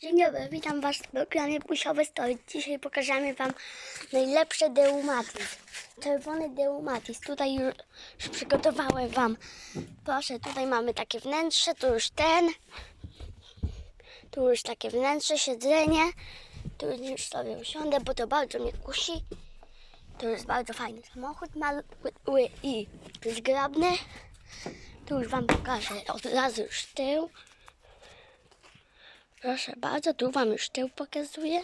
Dzień dobry, witam Was w programie Pusiowy Story. Dzisiaj pokażemy Wam najlepsze deumatis. Czerwony deumatis. Tutaj już przygotowałem Wam. Proszę, tutaj mamy takie wnętrze, tu już ten. Tu już takie wnętrze, siedzenie. Tu już sobie usiądę, bo to bardzo mnie kusi. To jest bardzo fajny samochód mały i zgrabny. Tu już Wam pokażę od razu już tył. Proszę bardzo, tu Wam już tył pokazuję.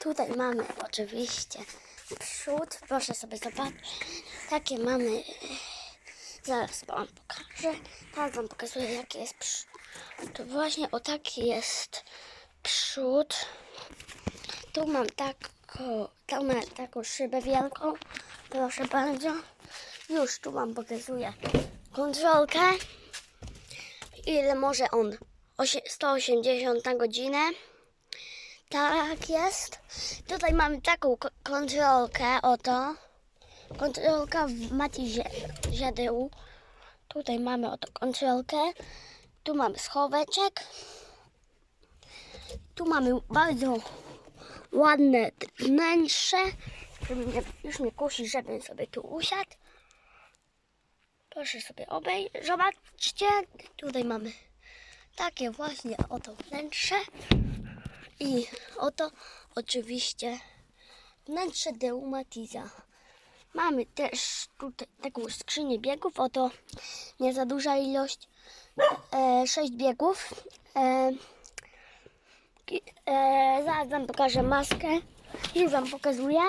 Tutaj mamy oczywiście przód. Proszę sobie zobaczyć. Takie mamy. Zaraz Wam pokażę. Teraz Wam pokazuję, jaki jest przód. To właśnie o taki jest przód. Tu mam taką, tam mam taką szybę wielką. Proszę bardzo. Już tu Wam pokazuję kontrolkę ile może on? Osie- 180 na godzinę. Tak jest. Tutaj mamy taką ko- kontrolkę, oto. Kontrolka w matizie ziadeł. Tutaj mamy oto kontrolkę. Tu mamy schoweczek. Tu mamy bardzo ładne wnętrze. Już mnie kusi, żebym sobie tu usiadł. Proszę sobie obejrzeć. Zobaczcie, tutaj mamy takie właśnie oto wnętrze. I oto oczywiście wnętrze Deumatiza. Mamy też tutaj taką skrzynię biegów. Oto nie za duża ilość. E, biegów. E, e, zaraz wam pokażę maskę. Już wam pokazuję.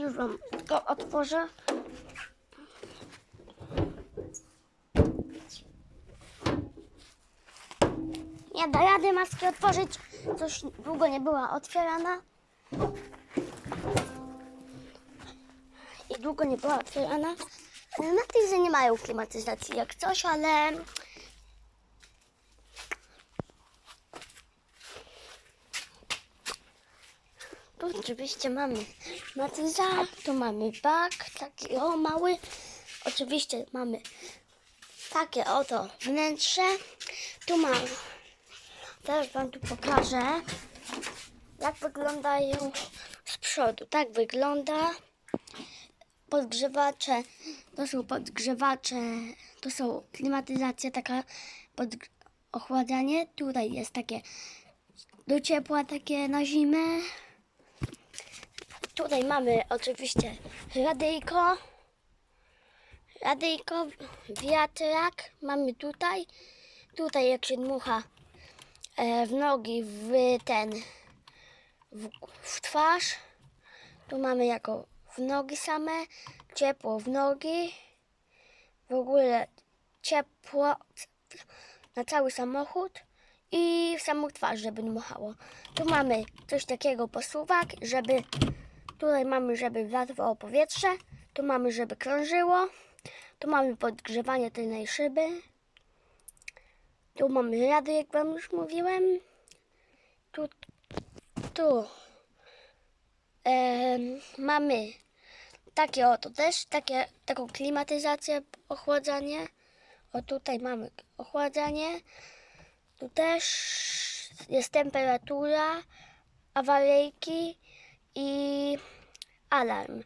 Już wam go otworzę. Nie da rady maski otworzyć. Coś długo nie była otwierana. I długo nie była otwierana. Na tych nie mają klimatyzacji jak coś, ale Tu oczywiście mamy matyza, tu mamy bak, taki o mały. Oczywiście mamy takie oto wnętrze. Tu mam, teraz Wam tu pokażę, jak wyglądają z przodu. Tak wygląda. Podgrzewacze, to są podgrzewacze, to są klimatyzacja, taka pod, ochładzanie. Tutaj jest takie do ciepła, takie na zimę. Tutaj mamy oczywiście radyjko. Radyjko, wiatrak mamy tutaj. Tutaj jak się dmucha e, w nogi, w ten, w, w twarz. Tu mamy jako w nogi same, ciepło w nogi. W ogóle ciepło na cały samochód i w samą twarz, żeby dmuchało. Tu mamy coś takiego posuwak, żeby Tutaj mamy, żeby wiatrowało powietrze. Tu mamy, żeby krążyło. Tu mamy podgrzewanie tylnej szyby. Tu mamy rady, jak Wam już mówiłem. Tu, tu em, mamy takie oto też, takie, taką klimatyzację, ochładzanie. O tutaj mamy ochładzanie. Tu też jest temperatura, awaryjki i alarm.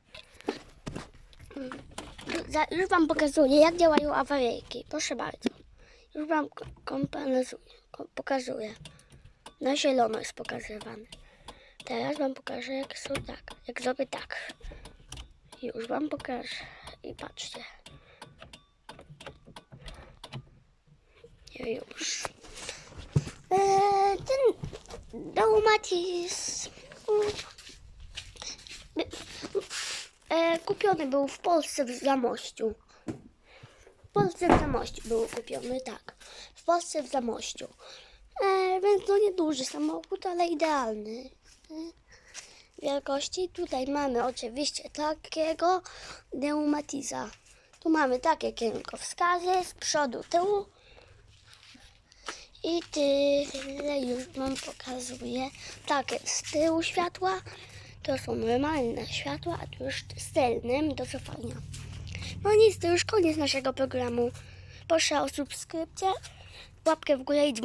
Już Wam pokazuję, jak działają awaryjki. Proszę bardzo. Już Wam pokazuję. Na zielono jest pokazywane. Teraz Wam pokażę, jak są tak. Jak zrobię tak. Już Wam pokażę. I patrzcie. Już. Eee, ten Daumatis e, kupiony był w Polsce w Zamościu. W Polsce w Zamościu był kupiony, tak. W Polsce w Zamościu. E, więc to nieduży samochód, ale idealny. E, wielkości. Tutaj mamy oczywiście takiego Deumatiza. Tu mamy takie kierunkowskazy z przodu, tyłu. I tyle już Wam pokazuję. Takie z tyłu światła to są normalne światła, a tu już z tylnym do cofania. No nic, to już koniec naszego programu. Proszę o subskrypcję, łapkę w górę i dzwonek.